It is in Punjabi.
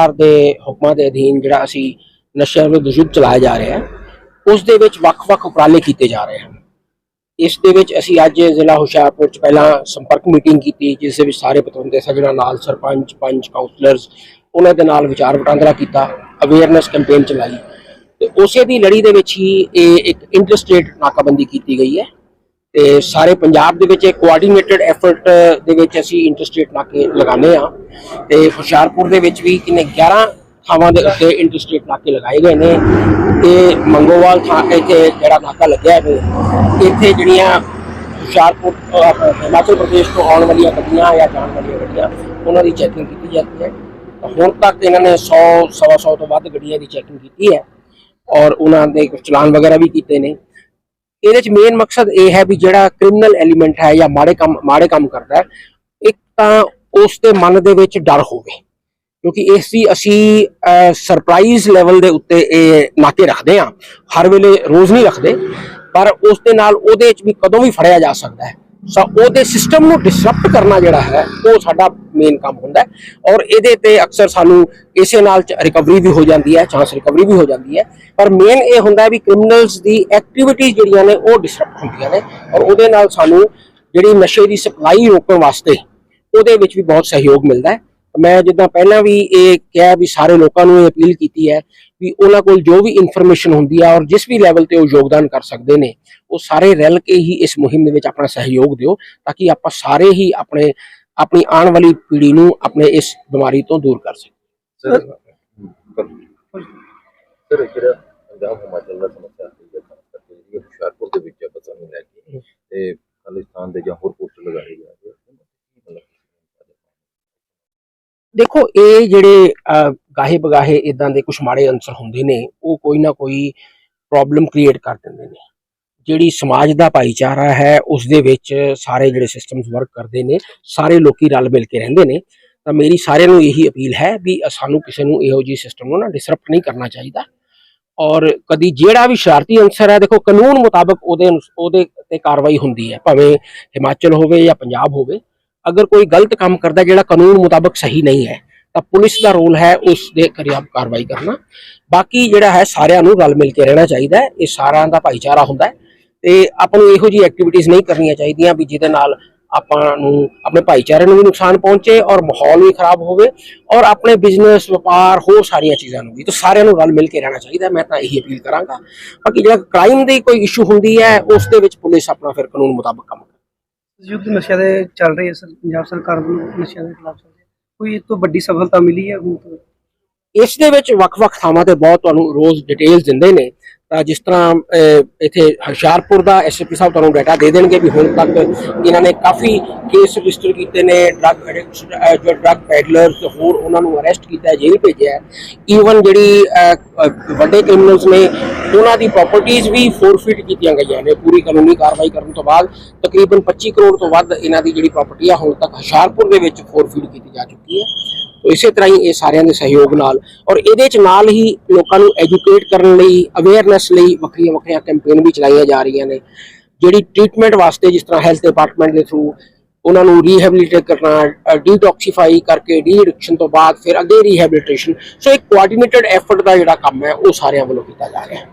ਸਰਕਾਰ ਦੇ ਹੁਕਮਾਂ ਦੇ ਅਧੀਨ ਜਿਹੜਾ ਅਸੀਂ ਨਸ਼ਿਆਂ ਵਿਰੁੱਧ ਯੁੱਧ ਚਲਾਇਆ ਜਾ ਰਿਹਾ ਹੈ, ਉਸ ਦੇ ਵਿੱਚ ਵੱਖ-ਵੱਖ ਉਪਰਾਲੇ ਕੀਤੇ ਜਾ ਰਹੇ ਹਨ। ਇਸ ਦੇ ਵਿੱਚ ਅਸੀਂ ਅੱਜ ਜ਼ਿਲ੍ਹਾ ਹੁਸ਼ਿਆਰਪੁਰ ਚ ਪਹਿਲਾਂ ਸੰਪਰਕ ਮੀਟਿੰਗ ਕੀਤੀ, ਜਿਸ ਦੇ ਵਿੱਚ ਸਾਰੇ ਪਤਵੰਤੇ ਸੱਜਣਾ ਨਾਲ ਸਰਪੰਚ, ਪੰਚ ਕਾਉਂਸਲਰਸ ਉਹਨਾਂ ਦੇ ਨਾਲ ਵਿਚਾਰ ਵਟਾਂਦਰਾ ਕੀਤਾ ਅਵੇਅਰਨੈਸ ਕੈਂਪੇਨ ਚਲਾਈ। ਤੇ ਉਸੇ ਦੀ ਲੜੀ ਦੇ ਵਿੱਚ ਹੀ ਇਹ ਇੱਕ ਇੰਟਰਸਟੇਟ ਨਾਕਾਬੰਦੀ ਕੀਤੀ ਗਈ ਹੈ। ਤੇ ਸਾਰੇ ਪੰਜਾਬ ਦੇ ਵਿੱਚ ਇੱਕ ਕੋਆਰਡੀਨੇਟਡ ਐਫਰਟ ਦੇ ਵਿੱਚ ਅਸੀਂ ਇੰਟਰਸਟੇਟ ਨਾਕੇ ਲਗਾਉਂਦੇ ਆ ਤੇ ਹੁਸ਼ਿਆਰਪੁਰ ਦੇ ਵਿੱਚ ਵੀ ਕਿਨੇ 11 ਥਾਵਾਂ ਦੇ ਉੱਤੇ ਇੰਟਰਸਟੇਟ ਨਾਕੇ ਲਗਾਏ ਗਏ ਨੇ। ਤੇ ਮੰਗੋਵਾਲ ਥਾਂ ਇੱਥੇ ਜਿਹੜਾ ਨਾਕਾ ਲੱਗਿਆ ਹੈ ਇੱਥੇ ਜਿਹੜੀਆਂ ਹੁਸ਼ਿਆਰਪੁਰ ਹਿਮਾਚਲ ਪ੍ਰਦੇਸ਼ ਤੋਂ ਆਉਣ ਵਾਲੀਆਂ ਗੱਡੀਆਂ ਜਾਂ ਜਾਣ ਵਾਲੀਆਂ ਗੱਡੀਆਂ, ਉਹਨਾਂ ਦੀ ਚੈਕਿੰਗ ਕੀਤੀ ਜਾਂਦੀ ਹੈ। ਹੁਣ ਤੱਕ ਇਹਨਾਂ ਨੇ 100 ਸਵਾ 100 ਤੋਂ ਵੱਧ ਗੱਡੀਆਂ ਦੀ ਚੈਕਿੰਗ ਕੀਤੀ ਹੈ। ਔਰ ਉਹਨਾਂ ਦੇ ਚਲਾਨ ਵਗੈਰਾ ਵੀ ਕੀਤੇ ਨੇ। ਇਹਦੇ ਚ ਮੇਨ ਮਕਸਦ ਇਹ ਹੈ ਵੀ ਜਿਹੜਾ ਕ੍ਰਿਮੀਨਲ ਐਲੀਮੈਂਟ ਹੈ ਜਾਂ ਮਾੜੇ ਕੰਮ ਮਾੜੇ ਕੰਮ ਕਰਦਾ ਹੈ, ਇੱਕ ਤਾਂ ਉਸ ਦੇ ਮਨ ਦੇ ਵਿੱਚ ਡਰ ਹੋਵੇ, ਕਿਉਂਕਿ ਇਸ ਦੀ ਅਸੀਂ ਸਰਪ੍ਰਾਈਜ਼ ਲੈਵਲ ਦੇ ਉੱਤੇ ਇਹ ਨਾਕੇ ਰੱਖਦੇ ਹਾਂ, ਹਰ ਵੇਲੇ ਰੋਜ਼ ਨਹੀਂ ਰੱਖਦੇ, ਪਰ ਉਸ ਦੇ ਨਾਲ ਉਹਦੇ ਵਿੱਚ ਵੀ ਕਦੋਂ ਵੀ ਫੜਿਆ ਜਾ ਸਕਦਾ ਹੈ। ਸੋ ਉਹਦੇ ਸਿਸਟਮ ਨੂੰ ਡਿਸਰਪਟ ਕਰਨਾ ਜਿਹੜਾ ਹੈ, ਉਹ ਸਾਡਾ ਮੇਨ ਕੰਮ ਹੁੰਦਾ ਔਰ ਇਹਦੇ ਤੇ ਅਕਸਰ ਸਾਨੂੰ ਇਸੇ ਨਾਲ ਰਿਕਵਰੀ ਵੀ ਹੋ ਜਾਂਦੀ ਹੈ ਚਾਂਸ ਰਿਕਵਰੀ ਵੀ ਹੋ ਜਾਂਦੀ ਹੈ। ਪਰ ਮੇਨ ਇਹ ਹੁੰਦਾ ਵੀ ਕ੍ਰਿਮੀਨਲਸ ਦੀ ਐਕਟੀਵਿਟੀਜ਼ ਜਿਹੜੀਆਂ ਨੇ, ਉਹ ਡਿਸਰਪਟ ਹੁੰਦੀਆਂ ਨੇ। ਔਰ ਉਹਦੇ ਨਾਲ ਸਾਨੂੰ ਜਿਹੜੀ ਨਸ਼ੇ ਦੀ ਸਪਲਾਈ ਰੋਕਣ ਵਾਸਤੇ ਉਹਦੇ ਵਿੱਚ ਵੀ ਬਹੁਤ ਸਹਿਯੋਗ ਮਿਲਦਾ ਹੈ। ਮੈਂ ਜਿੱਦਾਂ ਪਹਿਲਾਂ ਵੀ ਇਹ ਕਿਹਾ ਵੀ ਸਾਰੇ ਲੋਕਾਂ ਨੂੰ ਇਹ ਅਪੀਲ ਕੀਤੀ ਹੈ ਵੀ ਉਹਨਾਂ ਕੋਲ ਜੋ ਵੀ ਇਨਫੋਰਮੇਸ਼ਨ ਹੁੰਦੀ ਹੈ ਔਰ ਜਿਸ ਵੀ ਲੈਵਲ ਤੇ ਉਹ ਯੋਗਦਾਨ ਕਰ ਸਕਦੇ ਨੇ ਉਹ ਸਾਰੇ ਰਲ ਕੇ ਹੀ ਇਸ ਮੁਹਿੰਮ ਦੇ ਵਿੱਚ ਆਪਣਾ ਸਹਿਯੋਗ ਦਿਓ ਤਾਂ ਕਿ ਆਪਾਂ ਸਾਰੇ ਹੀ ਆਪਣੇ ਆਪਣੀ ਆਉਣ ਵਾਲੀ ਪੀੜ੍ਹੀ ਨੂੰ ਆਪਣੇ ਇਸ ਬਿਮਾਰੀ ਤੋਂ ਦੂਰ ਕਰ ਸਕੀਏ। Sir sir. ਜਿਹੜਾ ਪੰਜਾਬ ਹਿਮਾਚਲ ਦਾ ਸਮੱਸਿਆ ਹੈ ਜਾਂ ਖਾਸ ਕਰਕੇ ਜਿਹੜੀ ਇਹ ਹੁਸ਼ਿਆਰਪੁਰ ਦੇ ਵਿੱਚ ਹੈ ਬੱਸਾਂ ਨੂੰ ਲੈ ਕੇ ਤੇ ਖਾਲਿਸਤਾਨ ਦੇ ਜਾਂ ਹੋਰ ਪੋਸਟਰ ਲਗਾਏ ਜਾ ਰਹੇ ਹਨ ਮਤਲਬ ਦੇਖੋ ਇਹ ਜਿਹੜੇ ਗਾਹੇ ਬਗਾਹੇ ਇਦਾਂ ਦੇ ਕੁਝ ਮਾੜੇ ਅੰਸਰ ਹੁੰਦੇ ਨੇ, ਉਹ ਕੋਈ ਨਾ ਕੋਈ ਪ੍ਰੋਬਲਮ ਕ੍ਰੀਏਟ ਕਰ ਦਿੰਦੇ ਨੇ। ਜਿਹੜੀ ਸਮਾਜ ਦਾ ਭਾਈਚਾਰਾ ਹੈ ਉਸ ਦੇ ਵਿੱਚ ਸਾਰੇ ਜਿਹੜੇ ਸਿਸਟਮਸ ਵਰਕ ਕਰਦੇ ਨੇ, ਸਾਰੇ ਲੋਕੀ ਰਲ ਮਿਲ ਕੇ ਰਹਿੰਦੇ ਨੇ। ਤਾਂ ਮੇਰੀ ਸਾਰਿਆਂ ਨੂੰ ਇਹੀ ਅਪੀਲ ਹੈ ਵੀ ਸਾਨੂੰ ਕਿਸੇ ਨੂੰ ਇਹੋ ਜਿਹੀ ਸਿਸਟਮ ਨੂੰ ਨਾ ਡਿਸਰਪਟ ਨਹੀਂ ਕਰਨਾ ਚਾਹੀਦਾ। ਔਰ ਕਦੀ ਜਿਹੜਾ ਵੀ ਸ਼ਰਾਰਤੀ ਅੰਸਰ ਹੈ, ਦੇਖੋ ਕਾਨੂੰਨ ਮੁਤਾਬਕ ਉਹਦੇ ਅਨੁਸ- ਉਹਦੇ ਤੇ ਕਾਰਵਾਈ ਹੁੰਦੀ ਹੈ, ਭਾਵੇਂ ਹਿਮਾਚਲ ਹੋਵੇ ਜਾਂ ਪੰਜਾਬ ਹੋਵੇ। ਅਗਰ ਕੋਈ ਗਲਤ ਕੰਮ ਕਰਦਾ ਜਿਹੜਾ ਕਾਨੂੰਨ ਮੁਤਾਬਕ ਸਹੀ ਨਹੀਂ ਹੈ ਤਾਂ ਪੁਲਿਸ ਦਾ ਰੋਲ ਹੈ ਉਸ ਦੇ ਖਿਲਾਫ ਕਾਰਵਾਈ ਕਰਨਾ। ਬਾਕੀ ਜਿਹੜਾ ਹੈ ਸਾਰਿਆਂ ਨੂੰ ਰਲ ਮਿਲ ਕੇ ਰਹਿਣਾ ਚਾਹੀਦਾ ਹੈ। ਇਹ ਸਾਰਿਆਂ ਦਾ ਭਾਈਚਾਰਾ ਹੁੰਦਾ ਹੈ। ਤੇ ਆਪਾਂ ਨੂੰ ਇਹੋ ਜਿਹੀ ਐਕਟੀਵਿਟੀਜ਼ ਨਹੀਂ ਕਰਨੀਆਂ ਚਾਹੀਦੀਆਂ ਵੀ ਜਿਹਦੇ ਨਾਲ ਆਪਾਂ ਨੂੰ ਆਪਣੇ ਭਾਈਚਾਰੇ ਨੂੰ ਵੀ ਨੁਕਸਾਨ ਪਹੁੰਚੇ ਔਰ ਮਾਹੌਲ ਵੀ ਖਰਾਬ ਹੋਵੇ ਔਰ ਆਪਣੇ ਬਿਜ਼ਨਸ ਵਪਾਰ, ਹੋਰ ਸਾਰੀਆਂ ਚੀਜ਼ਾਂ ਨੂੰ ਵੀ। ਤਾਂ ਸਾਰਿਆਂ ਨੂੰ ਰਲ ਮਿਲ ਕੇ ਰਹਿਣਾ ਚਾਹੀਦਾ ਮੈਂ ਤਾਂ ਇਹੀ ਅਪੀਲ ਕਰਾਂਗਾ। ਬਾਕੀ ਜਿਹੜਾ ਕ੍ਰਾਈਮ ਦੀ ਕੋਈ ਇਸ਼ੂ ਹੁੰਦੀ ਹੈ, ਉਸ ਦੇ ਵਿੱਚ ਪੁਲਿਸ ਆਪਣਾ ਫਿਰ ਕਾਨੂੰਨ ਮੁਤਾਬਕ ਕੰਮ ਕਰੇ। ਯੁੱਧ ਨਸ਼ਿਆਂ ਦੇ ਚੱਲ ਰਹੀ ਹੈ ਸਰ, ਪੰਜਾਬ ਸਰਕਾਰ ਵੱਲੋਂ ਨਸ਼ਿਆਂ ਦੇ ਖਿਲਾਫ ਕੋਈ ਇਹ ਤੋਂ ਵੱਡੀ ਸਫਲਤਾ ਮਿਲੀ ਹੈ ਹੁਣ ਤੋਂ? ਇਸ ਦੇ ਵਿੱਚ ਵੱਖ-ਵੱਖ ਥਾਵਾਂ ਤੇ ਬਹੁਤ ਤੁਹਾਨੂੰ ਰੋਜ਼ ਡਿਟੇਲਸ ਦਿੰਦੇ ਨੇ। ਤਾਂ ਜਿਸ ਤਰ੍ਹਾਂ ਇੱਥੇ ਹੁਸ਼ਿਆਰਪੁਰ ਦਾ ਐਸਪੀ ਸਾਹਿਬ ਤੁਹਾਨੂੰ ਡਾਟਾ ਦੇ ਦੇਣਗੇ ਵੀ ਹੁਣ ਤੱਕ ਇਹਨਾਂ ਨੇ ਕਾਫੀ ਕੇਸ ਰਜਿਸਟਰ ਕੀਤੇ ਨੇ ਡਰੱਗ ਜੋ ਡਰੱਗ ਪੈਡਲਰਸ ਹੋਰ ਉਹਨਾਂ ਨੂੰ ਅਰੈਸਟ ਕੀਤਾ ਜੇਲ੍ਹ ਭੇਜਿਆ ਈਵਨ ਜਿਹੜੀ ਵੱਡੇ ਕ੍ਰਿਮੀਨਲਸ ਨੇ, ਉਹਨਾਂ ਦੀ ਪ੍ਰਾਪਰਟੀਆਂ ਵੀ ਫੋਰਫੀਟ ਕੀਤੀਆਂ ਗਈਆਂ ਨੇ। ਪੂਰੀ ਕਾਨੂੰਨੀ ਕਾਰਵਾਈ ਕਰਨ ਤੋਂ ਬਾਅਦ ਤਕਰੀਬਨ 25 ਕਰੋੜ ਤੋਂ ਵੱਧ ਇਹਨਾਂ ਦੀ ਜਿਹੜੀ ਪ੍ਰਾਪਰਟੀ ਆ, ਹੁਣ ਤੱਕ ਹੁਸ਼ਿਆਰਪੁਰ ਦੇ ਵਿੱਚ ਫੋਰਫੀਟ ਕੀਤੀ ਜਾ ਚੁੱਕੀ ਹੈ। ਇਸੇ ਤਰ੍ਹਾਂ ਹੀ ਇਹ ਸਾਰਿਆਂ ਦੇ ਸਹਿਯੋਗ ਨਾਲ ਔਰ ਇਹਦੇ ਚ ਨਾਲ ਹੀ ਲੋਕਾਂ ਨੂੰ ਐਜੂਕੇਟ ਕਰਨ ਲਈ ਅਵੇਅਰਨੈਸ ਲਈ ਵੱਖਰੀਆਂ ਵੱਖਰੀਆਂ ਕੈਂਪੇਨ ਵੀ ਚਲਾਈਆਂ ਜਾ ਰਹੀਆਂ ਨੇ। ਜਿਹੜੀ ਟ੍ਰੀਟਮੈਂਟ ਵਾਸਤੇ ਜਿਸ ਤਰ੍ਹਾਂ ਹੈਲਥ ਡਿਪਾਰਟਮੈਂਟ ਦੇ ਥਰੂ ਉਹਨਾਂ ਨੂੰ ਰੀਹੈਬਿਲਿਟੇਟ ਕਰਨਾ ਡੀਟੌਕਸੀਫਾਈ ਕਰਕੇ ਡੀ ਤੋਂ ਬਾਅਦ ਫਿਰ ਅੱਗੇ ਰੀਹੈਬਿਲਿਟੇਸ਼ਨ ਸੋ ਇੱਕ ਕੋਆਰਡੀਨੇਟਡ ਐਫਰਟ ਦਾ ਜਿਹੜਾ ਕੰਮ ਹੈ, ਉਹ ਸਾਰਿਆਂ ਵੱਲੋਂ ਕੀਤਾ ਜਾ ਰਿਹਾ ਹੈ।